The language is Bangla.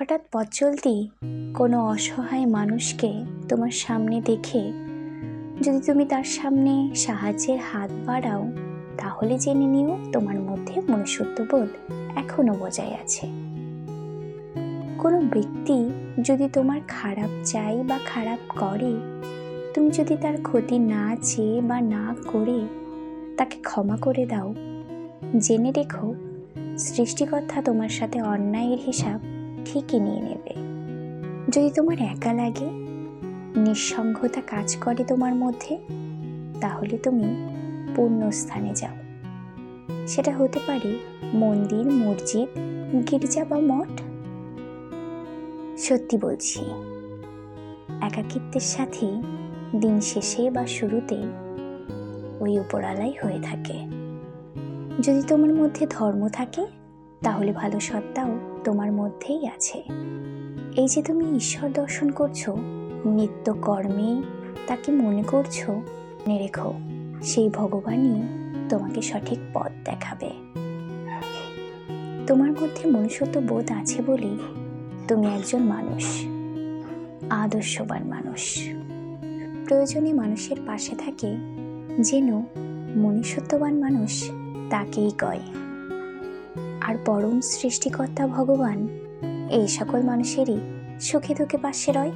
হঠাৎ পথ চলতি কোনো অসহায় মানুষকে তোমার সামনে দেখে যদি তুমি তার সামনে সাহায্যের হাত বাড়াও, তাহলে জেনে নিও তোমার মধ্যে মনুষ্যত্ববোধ এখনও বজায় আছে। কোনো ব্যক্তি যদি তোমার খারাপ চাই বা খারাপ করে, তুমি যদি তার ক্ষতি না চেয়ে বা না করে, তাকে ক্ষমা করে দাও। জেনে রেখো, সৃষ্টিকর্তা তোমার সাথে অন্যায়ের হিসাব ঠিকই নিয়ে নেবে। যদি তোমার একা লাগে, নিঃসঙ্গতা কাজ করে তোমার মধ্যে, তাহলে তুমি পূর্ণ স্থানে যাও। সেটা হতে পারে মন্দির, মসজিদ, গির্জা বা মঠ। সত্যি বলছি, একাকিত্বের সাথে দিন শেষে বা শুরুতে ওই উপরালাই হয়ে থাকে। যদি তোমার মধ্যে ধর্ম থাকে, তাহলে ভালো সত্তাও তোমার মধ্যেই আছে। এই যে তুমি ঈশ্বর দর্শন করছ, নিত্য কর্মে তাকে মনে করছ রেখো, সেই ভগবানই তোমাকে সঠিক পথ দেখাবে। তোমার মধ্যে মনুষ্যত্ব বোধ আছে বলেই তুমি একজন মানুষ, আদর্শবান মানুষ। প্রয়োজনে মানুষের পাশে থাকে, যেন মনুষ্যত্ববান মানুষ তাকেই কয়। আর পরম সৃষ্টিকর্তা ভগবান এই সকল মানুষেরই সুখে দুঃখে পাশে রয়।